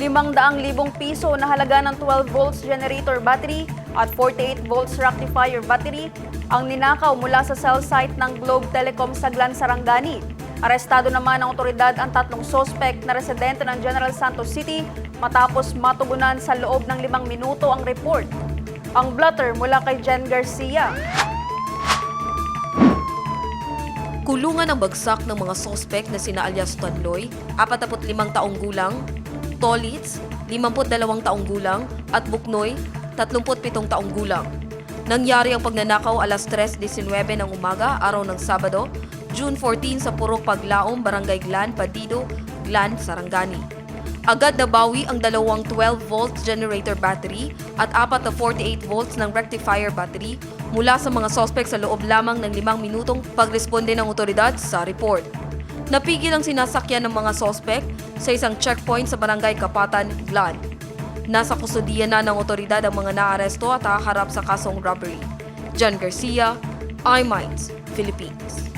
500,000 piso na halaga ng 12 volts generator battery at 48 volts rectifier battery ang ninakaw mula sa cell site ng Globe Telecom sa Glan Sarangani. Arestado naman ng otoridad ang tatlong sospek na residente ng General Santos City matapos matugunan sa loob ng limang minuto ang report. Ang blotter mula kay Jen Garcia. Kulungan ang bagsak ng mga sospek na sina alias Tanloy, 45 taong gulang, Tolitz, 52 taong gulang, at Buknoy, 37 taong gulang. Nangyari ang pagnanakaw alas 3.19 ng umaga, araw ng Sabado, June 14 sa Purok Paglaom, Barangay Glan, Padido, Glan, Sarangani. Agad nabawi ang dalawang 12 volts generator battery at apat na 48 volts ng rectifier battery mula sa mga sospek sa loob lamang ng limang minutong pagresponde ng otoridad sa report. Napigil ang sinasakyan ng mga sospek sa isang checkpoint sa barangay Kapatan, Glan. Nasa kustudiya na ng otoridad ang mga naaresto at haharap sa kasong robbery. John Garcia, iMinds, Philippines.